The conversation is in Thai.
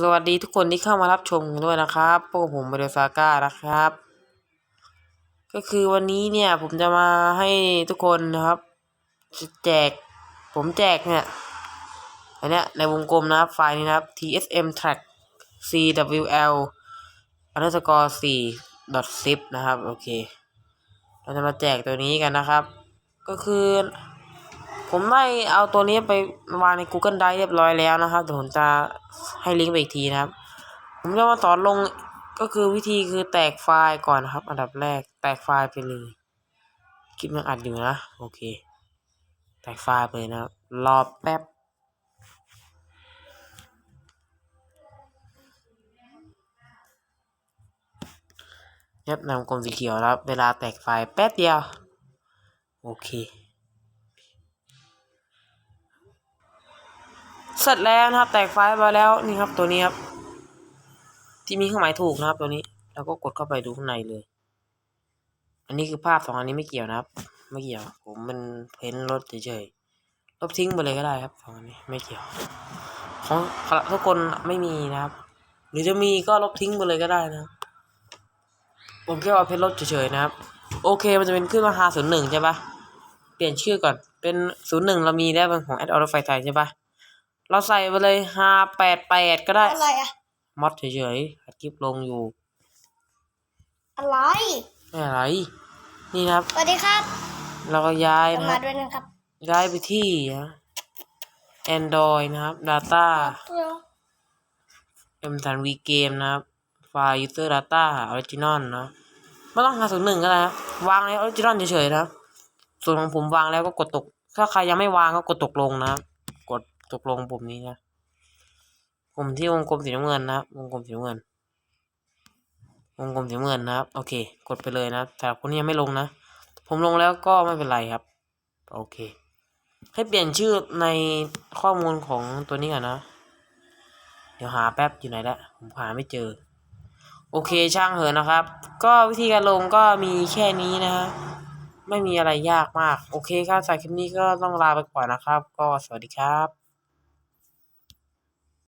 สวัสดีทุกคนที่เข้ามารับชมด้วยนะครับพวกผมเบลซาก้านะครับ ก็คือวันนี้เนี่ยผมจะมาให้ทุกคนนะครับ แจก ผมแจกเนี่ยอันเนี้ยในวงกลมนะครับ ไฟล์นี้นะครับ tsm track cwl underscore 4 dot zip นะครับ โอเค เราจะมาแจกตัวนี้กันนะครับ ก็คือ ผมได้เอาตัวนี้ไปวางใน Google Drive เรียบร้อยแล้วนะครับเดี๋ยวผมจะให้ลิงก์ไปอีกทีนะครับ ผมจะมาสอนลงก็คือวิธีคือแตกไฟล์ก่อนนะครับ อันดับแรกแตกไฟล์ไปเลยคลิปยังอัดอยู่นะโอเค แตกไฟล์ไปนะครับรอแป๊บเย็บนำกลมสีเขียวแล้วเวลาแตกไฟล์แป๊บเดียว โอเค เสร็จแล้วนะครับ แตกไฟล์ไปแล้วนี่ครับตัวนี้ครับ ที่มีเครื่องหมายถูกนะครับ ตัวนี้แล้วก็กดเข้าไปดูข้างในเลย อันนี้คือภาพสองอันนี้ไม่เกี่ยวนะครับ ไม่เกี่ยว ผมมันเพ้นรถเฉยๆลบทิ้งไปเลยก็ได้ครับสองอันนี้ไม่เกี่ยวของทุกคนไม่มีนะครับ หรือจะมีก็ลบทิ้งไปเลยก็ได้นะผมแค่ว่าเพ้นรถเฉยๆนะครับ โอเคมันจะเป็นขึ้นมาหาศูนย์หนึ่งใช่ปะเปลี่ยนชื่อก่อนเป็นศูนย์หนึ่งเรามีแล้วเป็นของแอดออร์ไฟไทยใช่ปะ เราใส่ไปเลยห้าแปดแปดก็ได้อะไรอะมอดเฉยๆอัดคลิปลงอยู่ อะไรไม่อะไร นี่นะครับ สวัสดีครับเราก็ย้ายจะนะคมารับด้วยนะครับย้ายไปที่ Android นะครับ Data m 3 v Game นะครับไฟล์ User Data Original นะไม่ต้องหาศูนย์หนึ่งก็ได้นะวางใน Original เฉยๆนะครับ ส่วนของผมวางแล้วก็กดตก ถ้าใครยังไม่วางก็กดตกลงนะครับกด ตกลงปุ่มนี้นะปุ่มที่วงกลมสีน้ำเงินนะครับ วงกลมสีน้ำเงิน วงกลมสีน้ำเงินนะครับ โอเค กดไปเลยนะแต่คนนี้ยังไม่ลงนะ ผมลงแล้วก็ไม่เป็นไรครับ โอเค ให้เปลี่ยนชื่อในข้อมูลของตัวนี้ก่อนนะ เดี๋ยวหาแป๊บอยู่ไหนละ ผมหาไม่เจอ โอเคช่างเหอะนะครับ ก็วิธีการลงก็มีแค่นี้นะฮะไม่มีอะไรยากมาก โอเคครับสายคลิปนี้ก็ต้องลาไปก่อนนะครับ ก็สวัสดีครับ